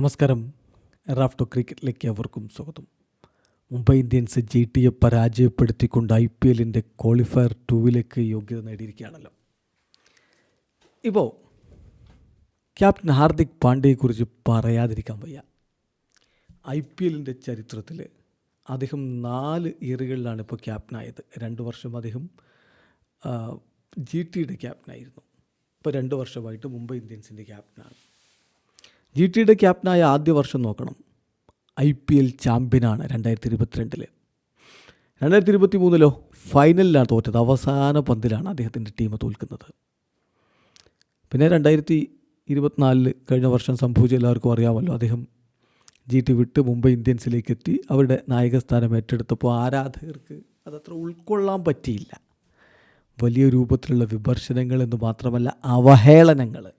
നമസ്കാരം. റാഫ്റ്റോ ക്രിക്കറ്റിലേക്ക് അവർക്കും സ്വാഗതം. മുംബൈ ഇന്ത്യൻസ് ജി ടിയെ പരാജയപ്പെടുത്തിക്കൊണ്ട് ഐ പി എല്ലിന്റെ ക്വാളിഫയർ ടൂവിലേക്ക് യോഗ്യത നേടിയിരിക്കുകയാണല്ലോ. ഇപ്പോൾ ക്യാപ്റ്റൻ ഹാർദിക് പാണ്ഡ്യയെക്കുറിച്ച് പറയാതിരിക്കാൻ വയ്യ. ഐ പി എല്ലിന്റെ ചരിത്രത്തിൽ അദ്ദേഹം നാല് ഇയറുകളിലാണ് ഇപ്പോൾ ക്യാപ്റ്റനായത്. രണ്ട് വർഷം അദ്ദേഹം ജി ടിയുടെ ക്യാപ്റ്റനായിരുന്നു. ഇപ്പോൾ രണ്ട് വർഷമായിട്ട് മുംബൈ ഇന്ത്യൻസിന്റെ ക്യാപ്റ്റനാണ്. ജി ടിയുടെ ക്യാപ്റ്റനായ ആദ്യ വർഷം നോക്കണം. ഐ പി എൽ ചാമ്പ്യനാണ് രണ്ടായിരത്തി ഇരുപത്തിരണ്ടിൽ രണ്ടായിരത്തി ഇരുപത്തി മൂന്നിലോ ഫൈനലിലാണ് തോറ്റത്. അവസാന പന്തിലാണ് അദ്ദേഹത്തിന്റെ ടീം തോൽക്കുന്നത്. പിന്നെ രണ്ടായിരത്തി ഇരുപത്തിനാലിൽ കഴിഞ്ഞ വർഷം സംഭവിച്ച എല്ലാവർക്കും അറിയാമല്ലോ അദ്ദേഹം ജി ടി വിട്ട് മുംബൈ ഇന്ത്യൻസിലേക്ക് എത്തി അവരുടെ നായകസ്ഥാനം ഏറ്റെടുത്തപ്പോൾ ആരാധകർക്ക് അതത്ര ഉൾക്കൊള്ളാൻ പറ്റിയില്ല. വലിയ രൂപത്തിലുള്ള വിമർശനങ്ങൾ എന്ന് മാത്രമല്ല അവഹേളനങ്ങൾ.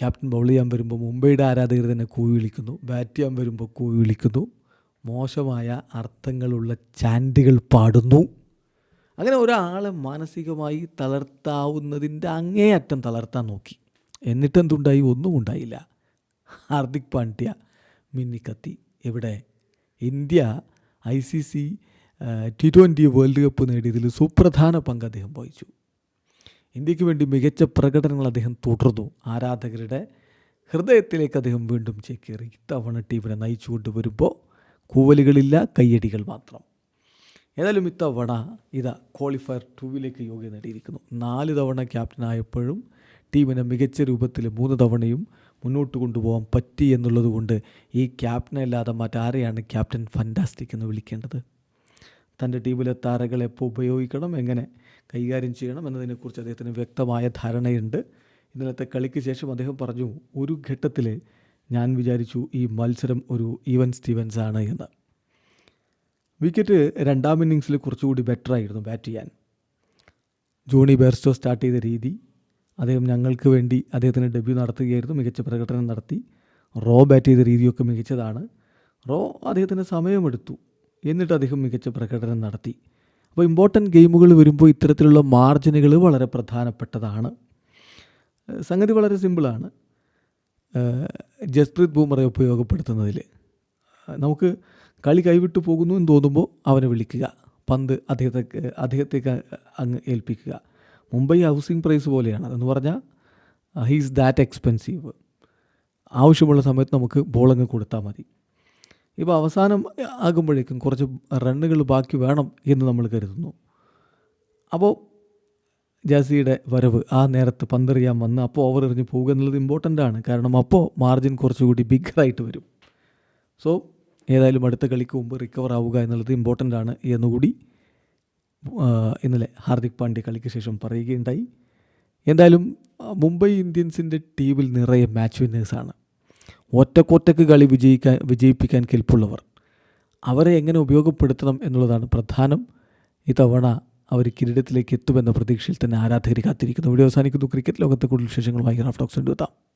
ക്യാപ്റ്റൻ ബൗൾ ചെയ്യാൻ വരുമ്പോൾ മുംബൈയുടെ ആരാധകർ തന്നെ കൂവി വിളിക്കുന്നു. ബാറ്റ് ചെയ്യാൻ വരുമ്പോൾ കൂവി വിളിക്കുന്നു. മോശമായ അർത്ഥങ്ങളുള്ള ചാൻഡുകൾ പാടുന്നു. അങ്ങനെ ഒരാളെ മാനസികമായി തളർത്താവുന്നതിന്റെ അങ്ങേയറ്റം തളർത്താൻ നോക്കി. എന്നിട്ടെന്തുണ്ടായി ഒന്നും ഉണ്ടായില്ല. ഹാർദിക് പാണ്ഡ്യ മിന്നിക്കത്തി. എവിടെ? India I C C T twenty world cup നേടിയതിൽ സുപ്രധാന പങ്ക് അദ്ദേഹം വഹിച്ചു. ഇന്ത്യയ്ക്ക് വേണ്ടി മികച്ച പ്രകടനങ്ങൾ അദ്ദേഹം തുടർന്നു. ആരാധകരുടെ ഹൃദയത്തിലേക്ക് അദ്ദേഹം വീണ്ടും ചേക്കേറി. ഇത്തവണ ടീമിനെ നയിച്ചുകൊണ്ട് വരുമ്പോൾ കൂവലുകളില്ല കയ്യടികൾ മാത്രം. ഏതായാലും ഇത്തവണ ഇതാ ക്വാളിഫയർ ടൂവിലേക്ക് യോഗ്യത നേടിയിരിക്കുന്നു. നാല് തവണ ക്യാപ്റ്റനായപ്പോഴും ടീമിനെ മികച്ച രൂപത്തിൽ മൂന്ന് തവണയും മുന്നോട്ട് കൊണ്ടുപോകാൻ പറ്റി എന്നുള്ളത് കൊണ്ട് ഈ ക്യാപ്റ്റനെ അല്ലാതെ മറ്റാരെയാണ് ക്യാപ്റ്റൻ ഫന്റാസ്റ്റിക് എന്ന് വിളിക്കേണ്ടത്? തന്റെ ടീമിലെ താരങ്ങളെ എപ്പോൾ ഉപയോഗിക്കണം? എങ്ങനെ കൈകാര്യം ചെയ്യണം എന്നതിനെക്കുറിച്ച് അദ്ദേഹത്തിന് വ്യക്തമായ ധാരണയുണ്ട്. ഇന്നലത്തെ കളിക്ക് ശേഷം അദ്ദേഹം പറഞ്ഞു ഒരു ഘട്ടത്തിൽ ഞാൻ വിചാരിച്ചു ഈ മത്സരം ഒരു ഈവൻ സ്റ്റീവൻസ് ആണ് എന്ന്. വിക്കറ്റ് രണ്ടാം ഇന്നിങ്സിൽ കുറച്ചുകൂടി ബെറ്ററായിരുന്നു ബാറ്റ് ചെയ്യാൻ. ജോണി ബെർസ്റ്റോ സ്റ്റാർട്ട് ചെയ്ത രീതി. അദ്ദേഹം ഞങ്ങൾക്ക് വേണ്ടി അദ്ദേഹത്തിന് ഡെബ്യൂ നടത്തുകയായിരുന്നു മികച്ച പ്രകടനം നടത്തി. റോ ബാറ്റ് ചെയ്ത രീതിയൊക്കെ മികച്ചതാണ്. റോ അദ്ദേഹത്തിന് സമയമെടുത്തു. എന്നിട്ട് അദ്ദേഹം മികച്ച പ്രകടനം നടത്തി. അപ്പോൾ ഇമ്പോർട്ടന്റ് ഗെയിമുകൾ വരുമ്പോൾ ഇത്തരത്തിലുള്ള മാർജിനുകൾ വളരെ പ്രധാനപ്പെട്ടതാണ്. സംഗതി വളരെ സിമ്പിളാണ് ജസ്പ്രീത് ബൂമറെ ഉപയോഗപ്പെടുത്തുന്നതിൽ. നമുക്ക് കളി കൈവിട്ടു പോകുന്നു എന്ന് തോന്നുമ്പോൾ അവനെ വിളിക്കുക. പന്ത് അദ്ദേഹത്തെ അദ്ദേഹത്തേക്ക് അങ്ങ് ഏൽപ്പിക്കുക. മുംബൈ ഹൗസിംഗ് പ്രൈസ് പോലെയാണ്. അതെന്ന് പറഞ്ഞാൽ ഹീസ് ദാറ്റ് എക്സ്പെൻസീവ് ആവശ്യമുള്ള സമയത്ത് നമുക്ക് ബോളങ്ങ് കൊടുത്താൽ മതി. ഇപ്പോൾ അവസാനം ആകുമ്പോഴേക്കും കുറച്ച് റണ്ണുകൾ ബാക്കി വേണം എന്ന് നമ്മൾ കരുതുന്നു. അപ്പോൾ ജാസിയുടെ വരവ് ആ നേരത്ത് പന്തെറിയാൻ വന്ന് അപ്പോൾ ഓവർ എറിഞ്ഞ് പോകുക എന്നുള്ളത് ഇമ്പോർട്ടന്റ് ആണ്. കാരണം അപ്പോൾ മാർജിൻ കുറച്ചുകൂടി ബിഗറായിട്ട് വരും. സോ ഏതായാലും അടുത്ത കളിക്ക് മുമ്പ് റിക്കവർ ആവുക എന്നുള്ളത് ഇമ്പോർട്ടന്റ് ആണ് എന്നുകൂടി ഇന്നലെ ഹാർദിക് പാണ്ഡ്യ കളിക്ക് ശേഷം പറയുകയുണ്ടായി. എന്തായാലും മുംബൈ ഇന്ത്യൻസിന്റെ ടീമിൽ നിറയെ മാച്ച് വിന്നേഴ്സാണ് ഒറ്റക്കൊറ്റക്ക് കളി വിജയിക്കാൻ വിജയിപ്പിക്കാൻ കെൽപ്പുള്ളവർ. അവരെ എങ്ങനെ ഉപയോഗപ്പെടുത്തണം എന്നുള്ളതാണ് പ്രധാനം. ഇത്തവണ അവർ കിരീടത്തിലേക്ക് എത്തുമെന്ന പ്രതീക്ഷയിൽ തന്നെ ആരാധകർ കാത്തിരിക്കുന്നു. വീഡിയോ അവസാനിക്കുന്നു. ക്രിക്കറ്റ് ലോകത്തെ കൂടുതൽ വിശേഷങ്ങളുമായി ടോക്സ് കൊണ്ടുവെത്താം.